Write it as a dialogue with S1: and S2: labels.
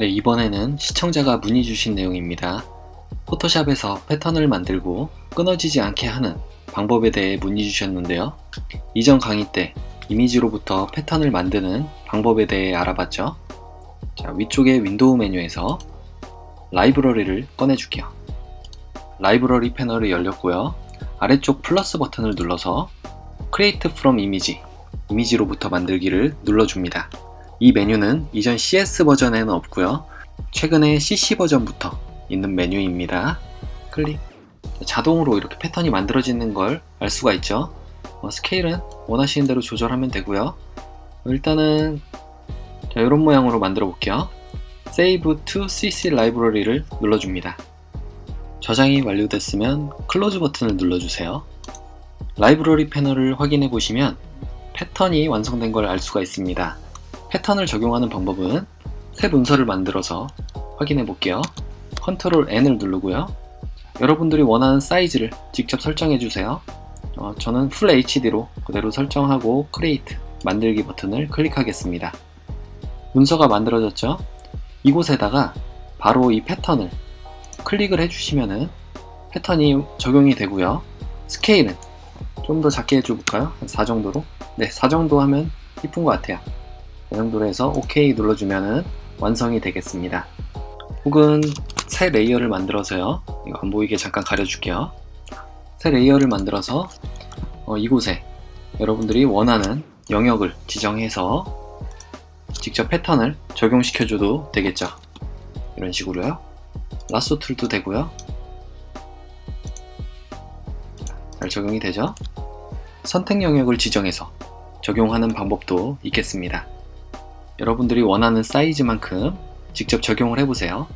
S1: 네, 이번에는 시청자가 문의 주신 내용입니다. 포토샵에서 패턴을 만들고 끊어지지 않게 하는 방법에 대해 문의 주셨는데요. 이전 강의 때 이미지로부터 패턴을 만드는 방법에 대해 알아봤죠. 자, 위쪽에 윈도우 메뉴에서 라이브러리를 꺼내줄게요. 라이브러리 패널이 열렸고요. 아래쪽 플러스 버튼을 눌러서 Create from Image, 이미지로부터 만들기를 눌러줍니다. 이 메뉴는 이전 CS 버전에는 없고요. 최근에 CC 버전부터 있는 메뉴입니다. 클릭. 자동으로 이렇게 패턴이 만들어지는 걸 알 수가 있죠. 어, 스케일은 원하시는 대로 조절하면 되고요. 일단은 자, 이런 모양으로 만들어 볼게요. Save to CC 라이브러리를 눌러줍니다. 저장이 완료됐으면 클로즈 버튼을 눌러주세요. 라이브러리 패널을 확인해 보시면 패턴이 완성된 걸 알 수가 있습니다. 패턴을 적용하는 방법은 새 문서를 만들어서 확인해 볼게요. 컨트롤 N을 누르고요. 여러분들이 원하는 사이즈를 직접 설정해 주세요. 어, 저는 풀 HD로 그대로 설정하고 크리에이트 만들기 버튼을 클릭하겠습니다. 문서가 만들어졌죠? 이곳에다가 바로 이 패턴을 클릭을 해주시면은 패턴이 적용이 되고요. 스케일은 좀 더 작게 해줘볼까요? 한 4 정도로? 네, 4 정도 하면 이쁜 것 같아요. 이 정도로 해서 OK 눌러주면은 완성이 되겠습니다. 혹은 새 레이어를 만들어서요. 이거 안 보이게 잠깐 가려줄게요. 새 레이어를 만들어서 어, 이곳에 여러분들이 원하는 영역을 지정해서 직접 패턴을 적용시켜줘도 되겠죠. 이런 식으로요. 라쏘 툴도 되고요. 잘 적용이 되죠? 선택 영역을 지정해서 적용하는 방법도 있겠습니다. 여러분들이 원하는 사이즈만큼 직접 적용을 해보세요.